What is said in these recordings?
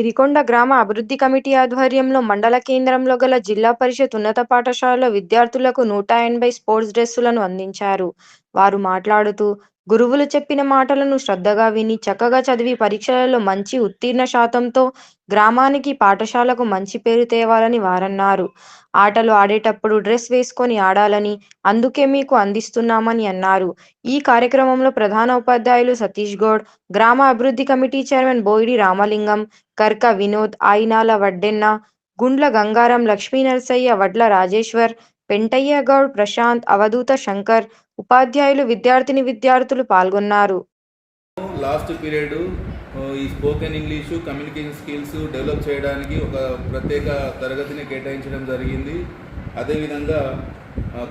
సిరికొండ గ్రామ అభివృద్ధి కమిటీ ఆధ్వర్యంలో మండల కేంద్రంలో గల జిల్లా పరిషత్ ఉన్నత పాఠశాలలో విద్యార్థులకు నూట ఎనభై స్పోర్ట్స్ డ్రెస్సులను అందించారు. వారు మాట్లాడుతూ, గురువులు చెప్పిన మాటలను శ్రద్ధగా విని చక్కగా చదివి పరీక్షలలో మంచి ఉత్తీర్ణ శాతంతో గ్రామానికి, పాఠశాలకు మంచి పేరు తేవాలని వారన్నారు. ఆటలు ఆడేటప్పుడు డ్రెస్ వేసుకొని ఆడాలని, అందుకే మీకు అందిస్తున్నామని అన్నారు. ఈ కార్యక్రమంలో ప్రధాన ఉపాధ్యాయులు సతీష్ గౌడ్, గ్రామ అభివృద్ధి కమిటీ చైర్మన్ బోయిడి రామలింగం, కర్క వినోద్, ఆయినాల వడ్డెన్న, గుండ్ల గంగారం, లక్ష్మీ నరసయ్య వడ్ల రాజేశ్వర్, పెంటయ్య గౌడ్, ప్రశాంత్, అవధూత శంకర్, ఉపాధ్యాయులు, విద్యార్థిని విద్యార్థులు పాల్గొన్నారు. లాస్ట్ పీరియడ్ ఈ spoken English communication skills develop చేయడానికి ఒక ప్రత్యేక తరగతిని కేటాయించడం జరిగింది. అదేవిధంగా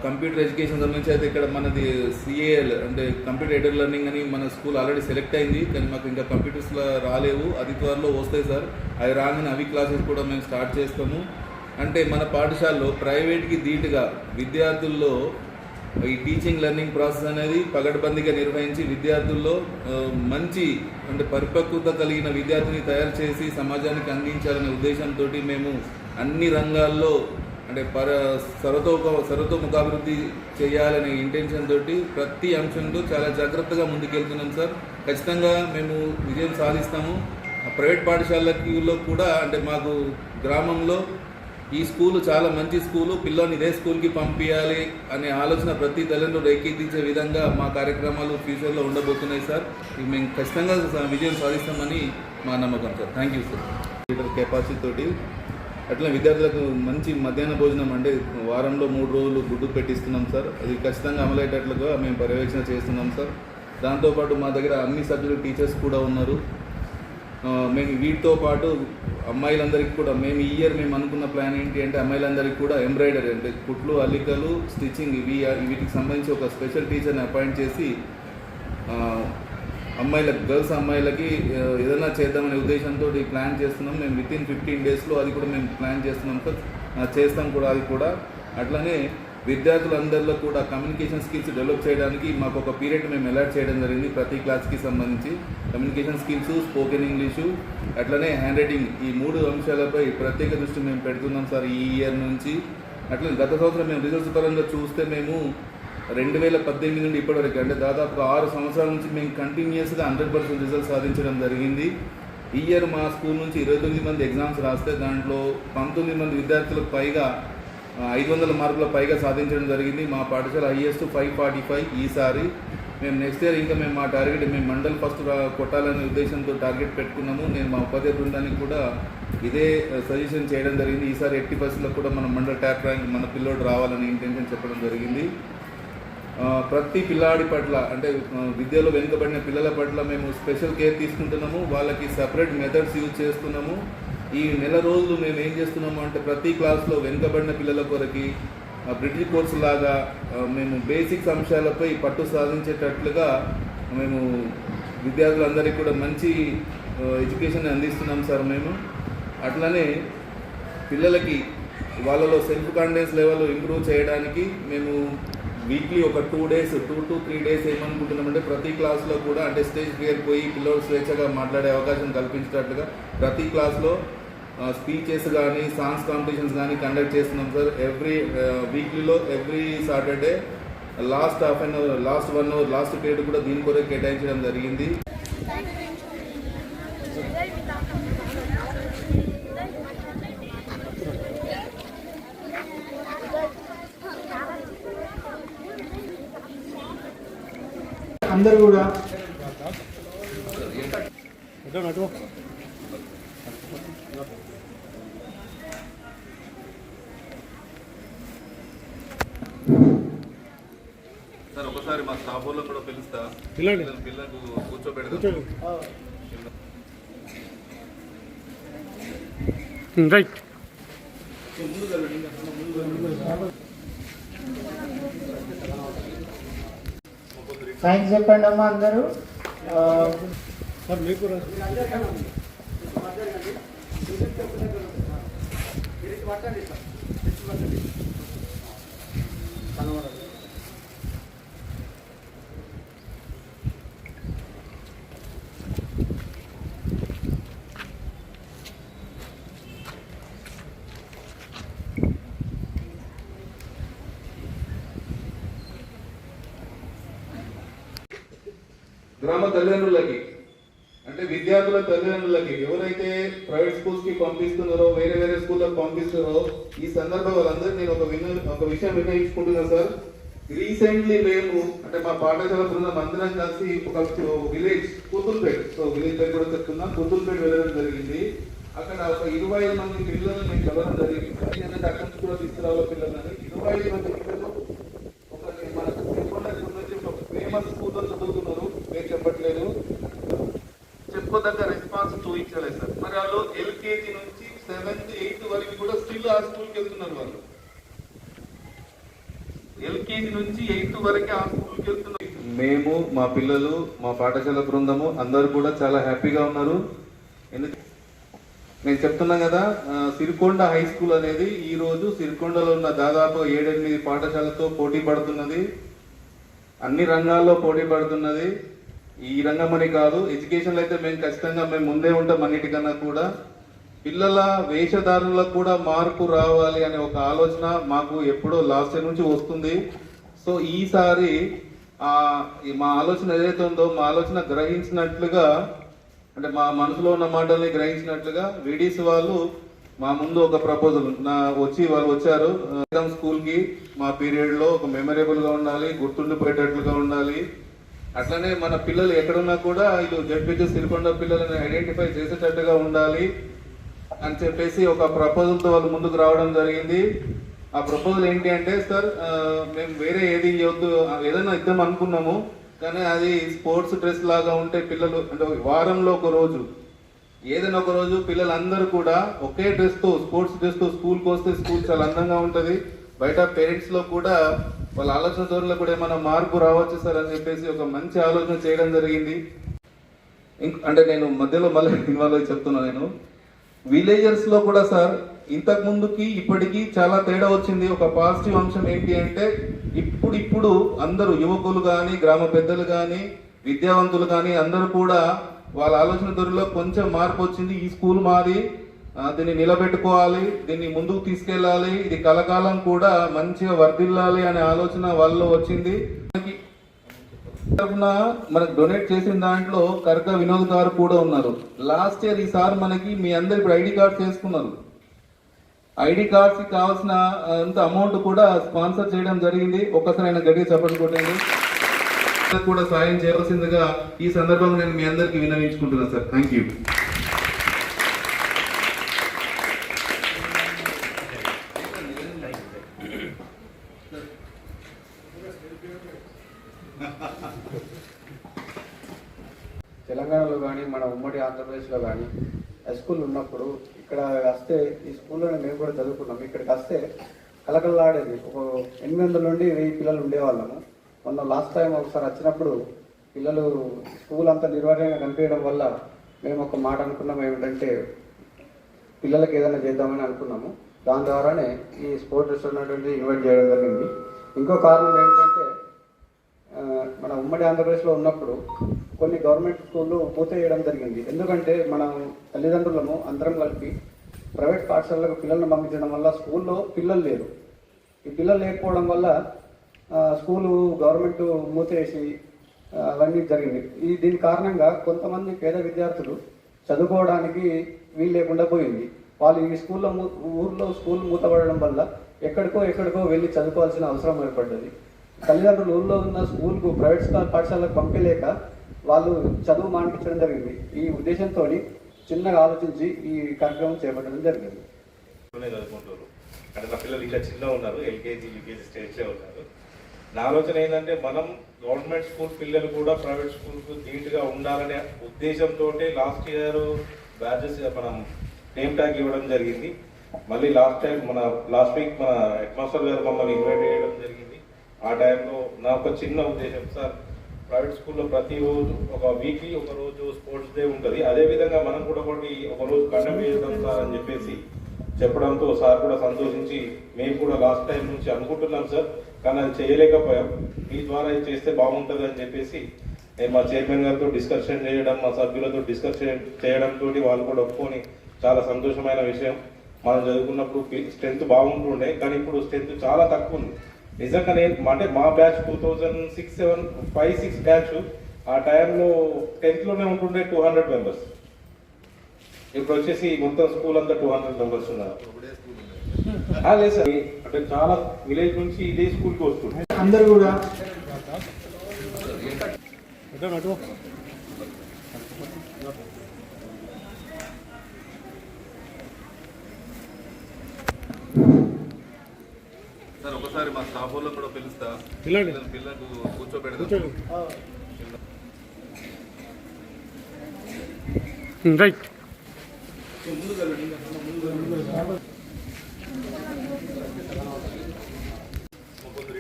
కంప్యూటర్ ఎడ్యుకేషన్ సంబంధించి అయితే ఇక్కడ మనది సిఏఎల్ అంటే కంప్యూటర్ ఎడర్ లెర్నింగ్ అని మన స్కూల్ ఆల్రెడీ సెలెక్ట్ అయింది. కానీ మాకు ఇంకా కంప్యూటర్స్లో రాలేవు. అది త్వరలో వస్తాయి సార్. అవి రాగానే అవి క్లాసెస్ కూడా మేము స్టార్ట్ చేస్తాము. అంటే మన పాఠశాలలో ప్రైవేట్కి ధీటుగా విద్యార్థుల్లో ఈ టీచింగ్ లెర్నింగ్ ప్రాసెస్ అనేది పగడబందిగా నిర్వహించి విద్యార్థుల్లో మంచి అంటే పరిపక్వత కలిగిన విద్యార్థిని తయారు చేసి సమాజానికి అందించాలనే ఉద్దేశంతో మేము అన్ని రంగాల్లో అంటే పర సరతో సరతోముఖాభివృద్ధి చేయాలనే ఇంటెన్షన్ తోటి ప్రతి అంశంలో చాలా జాగ్రత్తగా ముందుకెళ్తున్నాం సార్. ఖచ్చితంగా మేము విజయం సాధిస్తాము. ప్రైవేట్ పాఠశాలలో కూడా అంటే మాకు గ్రామంలో ఈ స్కూలు చాలా మంచి స్కూలు. పిల్లల్ని ఇదే స్కూల్కి పంపించాలి అనే ఆలోచన ప్రతి తల్లిదండ్రులు రేకెత్తించే విధంగా మా కార్యక్రమాలు ఫ్యూచర్లో ఉండబోతున్నాయి సార్. మేము ఖచ్చితంగా విజయం సాధిస్తామని మా నమ్మకం sir. Thank you sir. Litre capacity తోటి అట్లా విద్యార్థులకు మంచి మధ్యాహ్న భోజనం అంటే వారంలో మూడు రోజులు గుడ్డు పెట్టిస్తున్నాం సార్. అది ఖచ్చితంగా అమలయ్యేటట్లుగా మేము పర్యవేక్షణ చేస్తున్నాం సార్. దాంతోపాటు మా దగ్గర అన్ని సబ్జెక్టు టీచర్స్ కూడా ఉన్నారు. మేము వీటితో పాటు అమ్మాయిలందరికీ కూడా మేము ఈ ఇయర్ మేము అనుకున్న ప్లాన్ ఏంటి అంటే అమ్మాయిలందరికీ కూడా ఎంబ్రాయిడరీ అంటే కుట్లు అల్లికలు స్టిచ్చింగ్ ఇవి వీటికి సంబంధించి ఒక స్పెషల్ టీచర్ని అపాయింట్ చేసి అమ్మాయిలకు గర్ల్స్ అమ్మాయిలకి ఏదైనా చేద్దామనే ఉద్దేశంతో ప్లాన్ చేస్తున్నాం. మేము విత్ ఇన్ ఫిఫ్టీన్ డేస్లో అది కూడా మేము ప్లాన్ చేస్తున్నాం సార్. చేస్తాం కూడా అది కూడా. అట్లనే విద్యార్థులందరిలో కూడా కమ్యూనికేషన్ స్కిల్స్ డెవలప్ చేయడానికి మాకు ఒక పీరియడ్ మేము అలాట్ చేయడం జరిగింది ప్రతి క్లాస్కి సంబంధించి. కమ్యూనికేషన్ స్కిల్స్ స్పోకెన్ ఇంగ్లీషు అట్లనే హ్యాండ్ రైటింగ్ ఈ మూడు అంశాలపై ప్రత్యేక దృష్టి మేము పెడుతున్నాం సార్ ఈ ఇయర్ నుంచి. అట్లనే గత సంవత్సరం మేము రిజల్ట్స్ పరంగా చూస్తే మేము రెండు వేల పద్దెనిమిది నుండి ఇప్పటివరకు అంటే దాదాపు ఆరు సంవత్సరాల నుంచి మేము కంటిన్యూస్గా హండ్రెడ్ పర్సెంట్ రిజల్ట్ సాధించడం జరిగింది. ఈ ఇయర్ మా స్కూల్ నుంచి ఇరవై తొమ్మిది మంది ఎగ్జామ్స్ రాస్తే దాంట్లో పంతొమ్మిది మంది విద్యార్థులకు పైగా ఐదు వందల మార్కుల పైగా సాధించడం జరిగింది. మా పాఠశాల హైయెస్ట్ ఫైవ్ ఫార్టీ ఫైవ్ ఈసారి. మేము నెక్స్ట్ ఇయర్ ఇంకా మేము మా టార్గెట్ మేము మండల్ ఫస్ట్ కొట్టాలనే ఉద్దేశంతో టార్గెట్ పెట్టుకున్నాము. నేను మా ఉపాధ్యాయ బృందానికి కూడా ఇదే సజెషన్ చేయడం జరిగింది. ఈసారి ఎట్టి పరిస్థితుల్లో కూడా మన మండల్ ట్యాప్ ర్యాంక్ మన పిల్లోడు రావాలని ఇంటెన్షన్ చెప్పడం జరిగింది. ప్రతి పిల్లాడి పట్ల అంటే విద్యలో వెనుకబడిన పిల్లల పట్ల మేము స్పెషల్ కేర్ తీసుకుంటున్నాము. వాళ్ళకి సపరేట్ మెథడ్స్ యూజ్ చేస్తున్నాము. ఈ నెల రోజులు మేము ఏం చేస్తున్నాము అంటే ప్రతి క్లాస్లో వెనుకబడిన పిల్లల కొరకి ఆ, బ్రిటిష్ కోర్సు లాగా మేము బేసిక్స్ అంశాలపై పట్టు సాధించేటట్లుగా మేము విద్యార్థులందరికీ కూడా మంచి ఎడ్యుకేషన్ అందిస్తున్నాం సార్ మేము. అట్లనే పిల్లలకి వాళ్ళలో సెల్ఫ్ కాన్ఫిడెన్స్ లెవెల్ ఇంప్రూవ్ చేయడానికి మేము వీక్లీ ఒక two days two to three days ఏమనుకుంటున్నామంటే ప్రతి క్లాస్లో కూడా అంటే స్టేజ్ క్లియర్ పోయి పిల్లలు స్వేచ్ఛగా మాట్లాడే అవకాశం కల్పించేటట్లుగా ప్రతి క్లాస్లో స్పీచెస్ కానీ సాంగ్స్ కాంపిటీషన్స్ కానీ కండక్ట్ చేస్తున్నాం sir every వీక్లీలో every Saturday last half an hour last one hour last period కూడా దీని కొరకు కేటాయించడం జరిగింది. అందరూ కూడా సార్ వాళ్ళని కూడా పిలుస్తా. పిల్లలు- పిల్లలకు కూర్చోబెడదాం. రైట్. సైన్స్ చెప్పండి అమ్మా అందరూ. ఆ, సార్ మీకు రా- గ్రామ తల్లిదండ్రులకి అంటే విద్యార్థుల తల్లిదండ్రులకి ఎవరైతే ప్రైవేట్ స్కూల్స్కి పంపిస్తున్నారో వేరే వేరే స్కూళ్ళకి పంపిస్తున్నారో ఈ సందర్భం వాళ్ళందరూ నేను ఒక విన్న ఒక విషయం విన్నయించుకుంటున్నా సార్. రీసెంట్లీ మేము అంటే మా పాఠశాల బృందం అందరం కలిసి ఒక విలేజ్ కుతుల్పేట్ సో విలేజ్ పేరు కూడా చెప్తున్నా కుతుల్పేట్ వెళ్ళడం జరిగింది. అక్కడ ఒక ఇరవై ఐదు మంది పిల్లలు నేను కలవడం జరిగింది. ఎందుకంటే అక్కడి నుంచి కూడా తీసుకురావాలి పిల్లలని. ఇరవై ఐదు మంది పిల్లలు ఒక మన తిరుపతి నుంచి ఒక ఫేమస్ స్కూల్లో చదువుతున్నారు పేరు చెప్పట్లేదు చెప్పుకోదగ్గ రెస్పాన్స్ చూపించలేదు సార్. మరి వాళ్ళు ఎల్కేజీ నుంచి సెవెంత్ ఎయిత్ వరకు కూడా స్టిల్ ఆ స్కూల్కి వెళ్తున్నారు వాళ్ళు. ఎల్కేజీ నుంచి ఎయిత్ వరకే ఆ స్కూల్కి వెళ్తున్నారు. మేము మా పిల్లలు మా పాఠశాల బృందము అందరూ కూడా చాలా హ్యాపీగా ఉన్నారు. ఎందుకంటే నేను చెప్తున్నా కదా సిరికొండ హై స్కూల్ అనేది ఈ రోజు సిరికొండలో ఉన్న దాదాపు ఏడెనిమిది పాఠశాలతో పోటీ పడుతున్నది. అన్ని రంగాల్లో పోటీ పడుతున్నది. ఈ రంగం కాదు ఎడ్యుకేషన్ అయితే మేము ఖచ్చితంగా మేము ముందే ఉంటాం అన్నిటికన్నా కూడా. పిల్లల వేషధారణలకు కూడా మార్పు రావాలి అనే ఒక ఆలోచన మాకు ఎప్పుడో లాస్ట్ ఇయర్ నుంచి వస్తుంది. సో ఈసారి మా ఆలోచన ఏదైతే ఉందో మా ఆలోచన గ్రహించినట్లుగా అంటే మా మనసులో ఉన్న మాటల్ని గ్రహించినట్లుగా విడిస్ వాళ్ళు మా ముందు ఒక ప్రపోజల్ నా వచ్చి వాళ్ళు వచ్చారు. స్కూల్కి మా పీరియడ్లో ఒక మెమరబుల్గా ఉండాలి గుర్తుండిపోయేటట్లుగా ఉండాలి. అట్లనే మన పిల్లలు ఎక్కడున్నా కూడా వీళ్ళు జడ్పీటీ సిరికొండ పిల్లలని ఐడెంటిఫై చేసేటట్టుగా ఉండాలి అని చెప్పేసి ఒక ప్రపోజల్తో వాళ్ళు ముందుకు రావడం జరిగింది. ఆ ప్రపోజల్ ఏంటి అంటే సార్ మేము వేరే ఏది ఇవ్వద్దు. ఏదైనా ఇద్దాం అనుకున్నాము కానీ అది స్పోర్ట్స్ డ్రెస్ లాగా ఉంటే పిల్లలు అంటే వారంలో ఒక రోజు ఏదైనా ఒక రోజు పిల్లలందరూ కూడా ఒకే డ్రెస్తో స్పోర్ట్స్ డ్రెస్తో స్కూల్కి వస్తే స్కూల్ చాలా అందంగా ఉంటుంది. బయట పేరెంట్స్లో కూడా వాళ్ళ ఆలోచన ధోరణిలో కూడా ఏమైనా మార్పు రావచ్చు సార్ అని చెప్పేసి ఒక మంచి ఆలోచన చేయడం జరిగింది. అంటే నేను మధ్యలో మళ్ళీ ఇన్వాల్వ్ అయి చెప్తున్నా నేను. విలేజర్స్లో కూడా సార్ ఇంతకు ముందుకి ఇప్పటికీ చాలా తేడా వచ్చింది. ఒక పాజిటివ్ అంశం ఏంటి అంటే ఇప్పుడు ఇప్పుడు అందరూ యువకులు కానీ గ్రామ పెద్దలు కానీ విద్యావంతులు కానీ అందరూ కూడా వాళ్ళ ఆలోచన ధోరణిలో కొంచెం మార్పు వచ్చింది. ఈ స్కూల్ మాది దీన్ని నిలబెట్టుకోవాలి దీన్ని ముందుకు తీసుకెళ్ళాలి ఇది కలకాలం కూడా మంచిగా వర్ధిల్లాలి అనే ఆలోచన వాళ్ళలో వచ్చింది. మనకి తరఫున మనకు డొనేట్ చేసిన దాంట్లో కరక వినోద్ గారు కూడా ఉన్నారు. లాస్ట్ ఇయర్ ఈసారి మనకి మీ అందరు ఇప్పుడు ఐడి కార్డ్స్ చేసుకున్నారు. ఐడి కార్డ్స్ కావాల్సిన అంత అమౌంట్ కూడా స్పాన్సర్ చేయడం జరిగింది. ఒక్కసారి ఆయన గట్టిగా చెప్పండి కొట్టండి. కూడా సాయం చేయవలసిందిగా ఈ సందర్భంగా నేను మీ అందరికి విన్నవించుకుంటున్నాను సార్. థ్యాంక్ యూ తెలంగాణలో కానీ మన కాలేజ్లో కానీ హై స్కూల్ ఉన్నప్పుడు ఇక్కడ వస్తే ఈ స్కూల్లోనే మేము కూడా చదువుకున్నాం. ఇక్కడికి వస్తే కలకలలాడేది. ఒక ఎనిమిది వందల నుండి వెయ్యి పిల్లలు ఉండేవాళ్ళము. మొన్న లాస్ట్ టైం ఒకసారి వచ్చినప్పుడు పిల్లలు స్కూల్ అంతా నిర్వహణగా కనిపించడం వల్ల మేము ఒక మాట అనుకున్నాం ఏమిటంటే పిల్లలకి ఏదైనా చేద్దామని అనుకున్నాము. దాని ద్వారానే ఈ స్పోర్ట్స్ రెస్టారెంట్ ఇన్వైట్ చేయడం జరిగింది. ఇంకో కారణం ఏంటంటే మన ఉమ్మడి ఆంధ్రప్రదేశ్లో ఉన్నప్పుడు కొన్ని గవర్నమెంట్ స్కూళ్ళు మూసేయడం జరిగింది. ఎందుకంటే మనం తల్లిదండ్రులము అందరం కలిపి ప్రైవేట్ పాఠశాలకు పిల్లల్ని పంపించడం వల్ల స్కూల్లో పిల్లలు లేరు. ఈ పిల్లలు లేకపోవడం వల్ల స్కూలు గవర్నమెంట్ మూసేసి అవన్నీ జరిగింది. ఈ దీని కారణంగా కొంతమంది పేద విద్యార్థులు చదువుకోవడానికి వీలు లేకుండా పోయింది. వాళ్ళు ఈ స్కూల్లో ఊర్లో స్కూల్ మూతపడడం వల్ల ఎక్కడికో ఎక్కడికో వెళ్ళి చదువుకోవాల్సిన అవసరం ఏర్పడ్డది. తల్లిదండ్రులు ఊళ్ళో ఉన్న స్కూల్కు ప్రైవేట్ స్కూల్ పాఠశాలకు పంపలేక వాళ్ళు చదువు మానిపించడం జరిగింది. ఈ ఉద్దేశంతో చిన్నగా ఆలోచించి ఈ కార్యక్రమం చేపట్టడం జరిగింది. చదువుకుంటారు అంటే నా పిల్లలు ఇంకా చిన్న ఉన్నారు ఎల్కేజీ యూకేజీ స్టేజ్లో ఉన్నారు. నా ఆలోచన ఏంటంటే మనం గవర్నమెంట్ స్కూల్ పిల్లలు కూడా ప్రైవేట్ స్కూల్కు నీట్గా ఉండాలనే ఉద్దేశంతో లాస్ట్ ఇయర్ బ్యాచెస్ మనం నేమ్ ట్యాగ్ ఇవ్వడం జరిగింది. మళ్ళీ లాస్ట్ టైం మన లాస్ట్ వీక్ మన హెడ్ మాస్టర్ గారు మమ్మల్ని ఇన్వైట్ చేయడం జరిగింది. ఆ టైంలో నా చిన్న ఉద్దేశం సార్ ప్రైవేట్ స్కూల్లో ప్రతి రోజు ఒక వీక్లీ ఒక రోజు స్పోర్ట్స్ డే ఉంటుంది. అదే విధంగా మనం కూడా ఒకటి ఒక రోజు కండక్ట్ చేద్దాం సార్ అని చెప్పేసి చెప్పడంతో సార్ కూడా సంతోషించి మేము కూడా లాస్ట్ టైం నుంచి అనుకుంటున్నాం సార్. కానీ అది చేయలేకపోయాం. మీ ద్వారా ఇది చేస్తే బాగుంటుంది అని చెప్పేసి మా చైర్మన్ గారితో డిస్కషన్ చేయడం మా సభ్యులతో డిస్కషన్ చేయడంతో వాళ్ళు కూడా ఒప్పుకొని చాలా సంతోషమైన విషయం. మనం చదువుకున్నప్పుడు స్ట్రెంత్ బాగుంటుండే కానీ ఇప్పుడు స్ట్రెంత్ చాలా తక్కువ ఉంది. నిజంగా నేను అంటే మా batch two thousand six seven five six batch ఆ టైంలో టెన్త్లోనే ఉంటుండే టూ హండ్రెడ్ మెంబర్స్ ఇప్పుడు వచ్చేసి మొత్తం స్కూల్ అంతా టూ హండ్రెడ్ మెంబర్స్ ఉన్నారు. లేదు సార్. అంటే చాలా విలేజ్ నుంచి ఇదే స్కూల్కి వస్తుంది అందరూ కూడా. అటు సార్ ఒకసారి మా స్టాఫ్ వాళ్ళని కూడా పిలుస్తా. పిల్లండి. పిల్లలు- పిల్లలకు కూర్చోబెడదాం. కూర్చోండి. రైట్.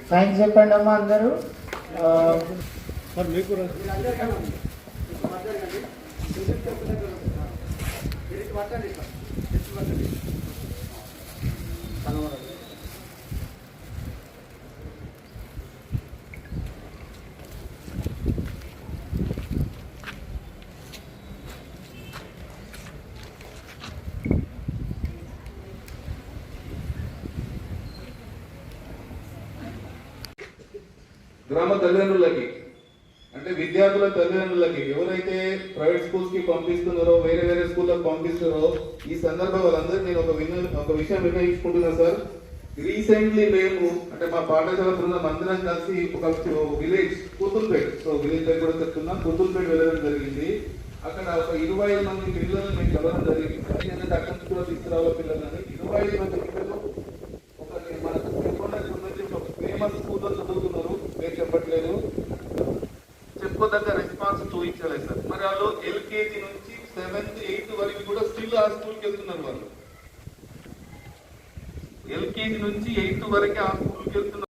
సైన్స్ చెప్పండి అమ్మా అందరూ. ఆ, సార్ మీకు రా- గ్రామ తల్లిదండ్రులకి అంటే విద్యార్థుల తల్లిదండ్రులకి ఎవరైతే ప్రైవేట్ స్కూల్స్కి పంపిస్తున్నారో వేరే వేరే స్కూళ్ళకి పంపిస్తున్నారో ఈ సందర్భం వాళ్ళందరూ నేను ఒక విన్న ఒక విషయం నిర్ణయించుకుంటున్నా సార్. రీసెంట్లీ మేము అంటే మా పాఠశాల బృందం అందరం కలిసి ఒక విలేజ్ కూతుల్పేట్ సో విలేజ్ దగ్గర కూడా చెప్తున్నా కూతుల్పేట్ వెళ్ళడం జరిగింది. అక్కడ ఒక ఇరవై ఐదు మంది పిల్లలు మేము చదవడం జరిగింది. ఎందుకంటే అక్కడి నుంచి కూడా తీసుకురావాలి పిల్లలని. ఇరవై ఐదు మంది పిల్లలు ఒక మన ఫేమస్ స్కూల్లో చదువుతున్నారు చెప్పట్లేదు. చెప్పదగ్గ రెస్పాన్స్ చూపించలేదు సార్. మరి వాళ్ళు ఎల్కేజీ నుంచి సెవెంత్ ఎయిత్ వరకు కూడా స్టిల్ ఆ స్కూల్కి వెళ్తున్నారు వాళ్ళు. ఎల్కేజీ నుంచి ఎయిత్ వరకు ఆ స్కూల్కి వెళ్తున్నారు.